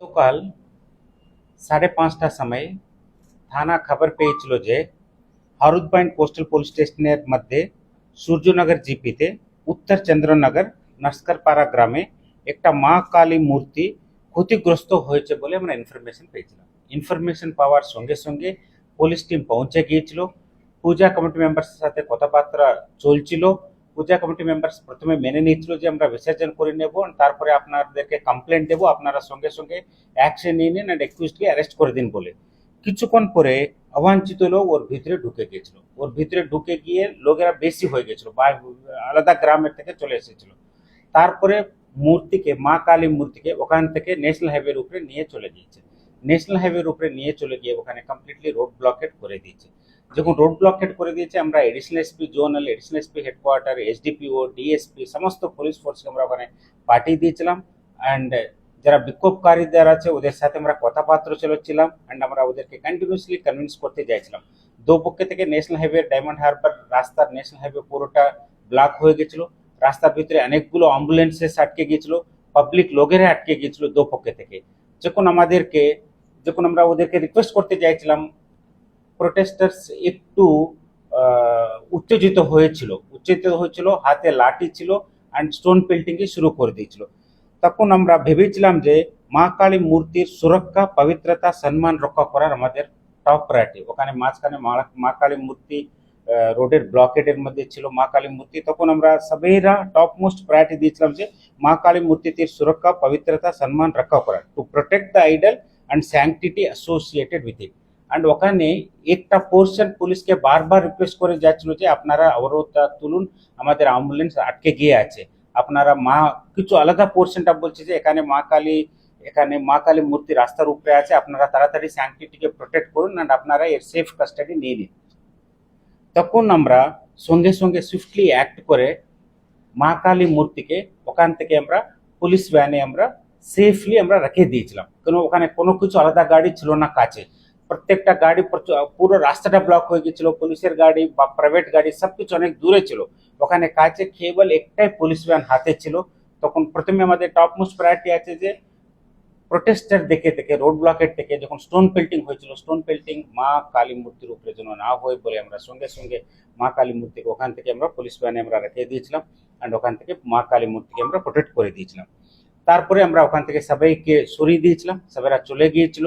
গতকাল সাড়ে পাঁচটার সময় থানা খবর পেয়েছিল যে হারুদ পয়েন্ট কোস্টাল পুলিশ স্টেশনের মধ্যে সূর্যনগর জিপিতে উত্তর চন্দ্রনগর নস্করপাড়া গ্রামে একটা মা কালী মূর্তি ক্ষতিগ্রস্ত হয়েছে বলে আমরা ইনফরমেশন পেয়েছিলাম। ইনফরমেশন পাওয়ার সঙ্গে সঙ্গে পুলিশ টিম পৌঁছে গিয়েছিল। পূজা কমিটি মেম্বার্সের সাথে কথাবার্তা চলছিল। পূজা কমিটি মেম্বার্স প্রথমে মেনে নিয়েছিল যে আমরা বিসর্জন করে নেব, তারপরে আপনাদেরকে কমপ্লেন দেবো, আপনারা সঙ্গে সঙ্গে অ্যাকশন নিয়ে নিন অ্যান্ড একুইস্টকে অ্যারেস্ট করে দিন বলে। কিছুক্ষণ পরে অবাঞ্ছিত লোক ওর ভিতরে ঢুকে গেছিল ওর ভিতরে ঢুকে গিয়ে লোকেরা বেশি হয়ে গেছিল আলাদা গ্রামের থেকে চলে এসেছিল। তারপরে মূর্তিকে, মা কালী মূর্তিকে ওখান থেকে ন্যাশনাল হাইওয়ের উপরে নিয়ে চলে গিয়েছে। ন্যাশনাল হাইওয়ের উপরে নিয়ে চলে গিয়ে ওখানে কমপ্লিটলি রোড ব্লকেট করে দিয়েছে। যখন রোড ব্লকেট করে দিয়েছে, আমরা additional SP zonal additional SP headquarter SDPO DSP সমস্ত পুলিশ ফোর্সকে আমরা ওখানে পাঠিয়ে দিয়েছিলাম। অ্যান্ড যারা বিক্ষোভকারী যারা আছে, ওদের সাথে আমরা কথাবার্তা চলেছিলাম অ্যান্ড আমরা ওদেরকে কন্টিনিউসলি কনভিন্স করতে চাইছিলাম দু পক্ষে থেকে ন্যাশনাল হাইওয়ে ডায়মন্ড হারবার রাস্তার ন্যাশনাল হাইওয়ে পুরোটা ব্লক হয়ে গেছিল। রাস্তার ভিতরে অনেকগুলো অ্যাম্বুলেন্সেস আটকে গিয়েছিল। পাবলিক লোকেরা আটকে গিয়েছিল দু পক্ষে থেকে। যখন আমাদেরকে, যখন আমরা ওদেরকে রিকোয়েস্ট করতে চাইছিলাম প্রোটেস্টার্স একটু উত্তেজিত হয়েছিল। উত্তেজিত হয়েছিল, হাতে লাঠি ছিল অ্যান্ড স্টোন পেল্টিংকে শুরু করে দিয়েছিল। তখন আমরা ভেবেছিলাম যে মা কালী মূর্তির সুরক্ষা, পবিত্রতা, সম্মান রক্ষা করার আমাদের টপ প্রায়োরিটি ওখানে মাঝখানে মা- কালী মূর্তি রোডের ব্লকেটের মধ্যে ছিল মা কালী মূর্তি। তখন আমরা সবেরা টপ মোস্ট প্রায়োরিটি দিয়েছিলাম যে মা কালী মূর্তিটির সুরক্ষা, পবিত্রতা, সম্মান রক্ষা করা to protect the idol and sanctity associated with it and ওখানে একটা পোর্শন পুলিশকে বারবার রিকোয়েস্ট করে যাচ্ছিল যে আপনারা অবরোধটা তুলুন, আমাদের অ্যাম্বুলেন্স আটকে গিয়ে আছে। আপনারা মা, কিছু আলাদা পোর্শনটা বলছে যে এখানে মা কালী, এখানে মা কালী মূর্তি রাস্তার উপরে আছে, আপনারা তাড়াতাড়ি স্যাংটিটিকে প্রোটেক্ট করুন অ্যান্ড আপনারা এর সেফ কাস্টাডি নিয়ে নিন। তখন আমরা সঙ্গে সঙ্গে সুইফটলি অ্যাক্ট করে মা কালী মূর্তিকে, ওখান থেকে আমরা পুলিশ ভ্যানে আমরা সেফলি আমরা রেখে দিয়েছিলাম। কারণ ওখানে কোনো কিছু আলাদা গাড়ি ছিল না কাছে। প্রত্যেকটা গাড়ি পুরো রাস্তাটা ব্লক হয়ে গেছিল পুলিশের গাড়ি বা প্রাইভেট গাড়ি সবকিছু অনেক দূরে ছিল। ওখানে কাছে কেবল একটাই পুলিশ ভ্যান হাতে ছিল। তখন প্রথমে আমাদের টপ মোস্ট প্রায়োরিটি আছে যে প্রোটেস্টার দেখে দেখে রোড ব্লকের থেকে যখন স্টোন পেল্টিং হয়েছিল স্টোন পেল্টিং মা কালী মূর্তির উপরে যেন না হয় বলে আমরা সঙ্গে সঙ্গে মা কালী মূর্তিকে ওখান থেকে আমরা পুলিশ ভ্যানে আমরা রেখে দিয়েছিলাম অ্যান্ড ওখান থেকে মা কালী মূর্তিকে আমরা প্রোটেক্ট করে দিয়েছিলাম। তারপরে আমরা ওখান থেকে সবাইকে সরিয়ে দিয়েছিলাম, সবাইরা চলে গিয়েছিল।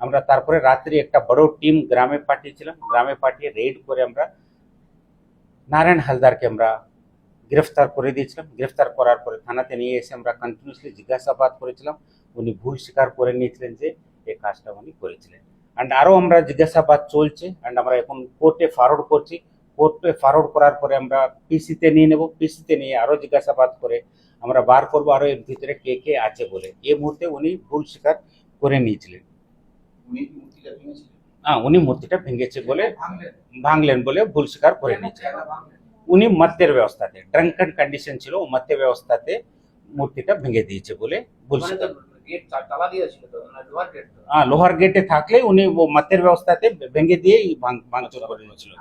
আমরা তারপরে রাত্রি একটা বড় টিম গ্রামে পাঠিয়েছিলাম। গ্রামে পাঠিয়ে রেড করে আমরা নারায়ণ হালদারকে আমরা গ্রেফতার করে দিয়েছিলাম। গ্রেফতার করার পরে থানাতে নিয়ে এসে আমরা কন্টিনিউসলি জিজ্ঞাসাবাদ করেছিলাম। উনি ভুল স্বীকার করে নিয়েছিলেন যে এই কাজটা উনি করেছিলেন। অ্যান্ড আরও আমরা জিজ্ঞাসাবাদ চলছে অ্যান্ড আমরা এখন কোর্টে ফরওয়ার্ড করছি। কোর্টে ফরওয়ার্ড করার পরে আমরা পিসিতে নিয়ে নেব। পিসিতে নিয়ে আরও জিজ্ঞাসাবাদ করে আমরা বার করব আরও এর ভিতরে কে কে আছে বলে। এই মুহূর্তে উনি ভুল স্বীকার করে নিয়েছিলেন উনি কি মূর্তিটা ভেঙেছিলেন হ্যাঁ উনি মূর্তিটা ভেঙেছে বলে ভাঙলেন। বলে ভুল স্বীকার করে নিয়েছে। উনি মত্যের ব্যবস্থাতে ড্রাঙ্কেন কন্ডিশন ছিল ও ব্যবস্থাতে মূর্তিটা ভেঙে দিয়েছে বলে ভুল স্বীকার মানে লোহার হ্যাঁ লোহার গেটে থাকলে উনি ও মত্যের ব্যবস্থাতে ভেঙে দিয়ে ভাঙচুর করে নিয়েছিল।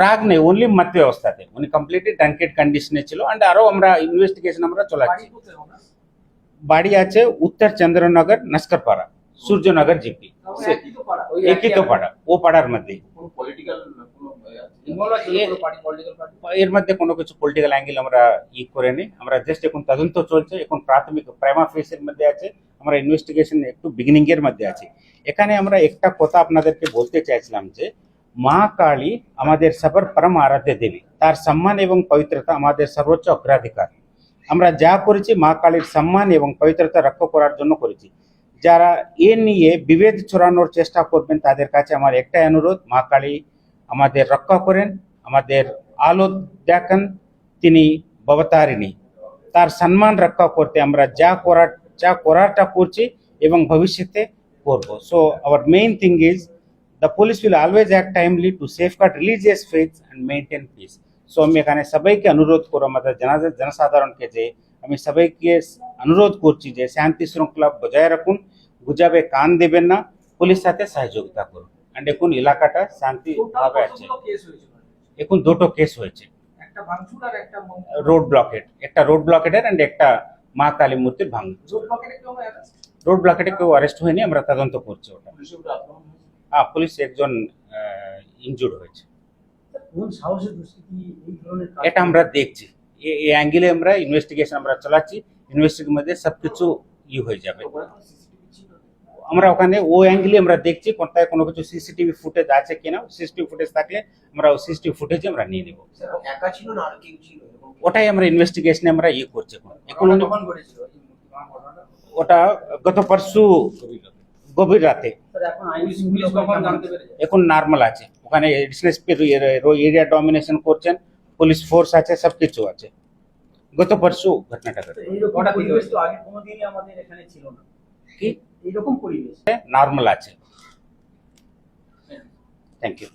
রাগ নেই ওনলি মত ব্যবস্থাতে। উনি কমপ্লিটলি ড্রাঙ্কেড কন্ডিশনে ছিল অ্যান্ড আরও আমরা ইনভেস্টিগেশন আমরা চলাচ্ছি। বাড়ি আছে উত্তর চন্দ্রনগর নস্করপাড়া সূর্যনগর জিপি। একই তো পাড়া, ওই একই তো পাড়া ও পাড়ার পার্টি এর মধ্যে কোনো কিছু পলিটিক্যাল অ্যাঙ্গেল আমরা ই করে নিই। আমরা জাস্ট এখন তদন্ত চলছে এখন প্রাথমিক প্রাইমা ফেসের মধ্যে আছে আমরা ইনভেস্টিগেশন একটু বিগিনিং এর মধ্যে আছে। এখানে আমরা একটা কথা আপনাদেরকে বলতে চাইছিলাম যে মা কালী আমাদের সবার পরম আরাধ্য দেবী তার সম্মান এবং পবিত্রতা আমাদের সর্বোচ্চ অগ্রাধিকার। আমরা যা করেছি মা কালীর সম্মান এবং পবিত্রতা রক্ষা করার জন্য করেছি। যারা এ নিয়ে বিভেদ ছড়ানোর চেষ্টা করবেন, তাদের কাছে আমার একটাই অনুরোধ, মা কালী আমাদের রক্ষা করেন, আমাদের আলো দেখেন, তিনি ভবতারিণী তার সম্মান রক্ষা করতে আমরা যা করার, যা করারটা করছি এবং ভবিষ্যতে করব so our main thing is The police will always act timely to safeguard religious faith and maintain peace. So আমি এখানে সবাইকে অনুরোধ করো আমাদের জনসাধারণকে যে আমি সবাইকে অনুরোধ করছি যে শান্তি শৃঙ্খলা বজায় রাখুন গুজাবে কান দেবেন না পুলিশ সাথে সহযোগিতা করুন। অ্যান্ড এখন এলাকাটা শান্তি ভাবে আছে। এখন দুটো কেস হয়েছে। রোড ব্লকেট একটা রোড ব্লকেটের অ্যান্ড একটা মা কালী মূর্তির ভাঙ রোড ব্লকেটে কেউ অ্যারেস্ট হয়নি আমরা তদন্ত করছি ওটা। হ্যাঁ পুলিশ একজন ইনজুর্ড হয়েছে। এটা আমরা দেখছি। এই অ্যাঙ্গেলে আমরা ইনভেস্টিগেশন আমরা চালাচ্ছি। ইনভেস্টিগেশন মধ্যে সবকিছু ই হয়ে যাবে। আমরা ওখানে ও অ্যাঙ্গেলে আমরা দেখছি কোথায় কোনো কিছু সিসিটিভি ফুটেজ আছে কিনা। সিসিটিভি ফুটেজ থাকলে আমরা ওই সিসিটিভি ফুটেজ আমরা নিয়ে নেব। ওটাই আমরা ইনভেস্টিগেশনে আমরা ইয়ে করছি এখন। ওটা গত পরশু গভীর রাতে। এখন নর্মাল আছে। ওখানে এরিয়া ডমিনেশন করছেন। পুলিশ ফোর্স আছে সব কিছু আছে গত পরশু ঘটনাটা ঘটে এইরকম হঠাৎ কি পরিবেশ হয়েছে? তো আগে কোনোদিনই আমাদের এখানে ছিল না কি এইরকম পরিবেশ নর্মাল আছে থ্যাংক ইউ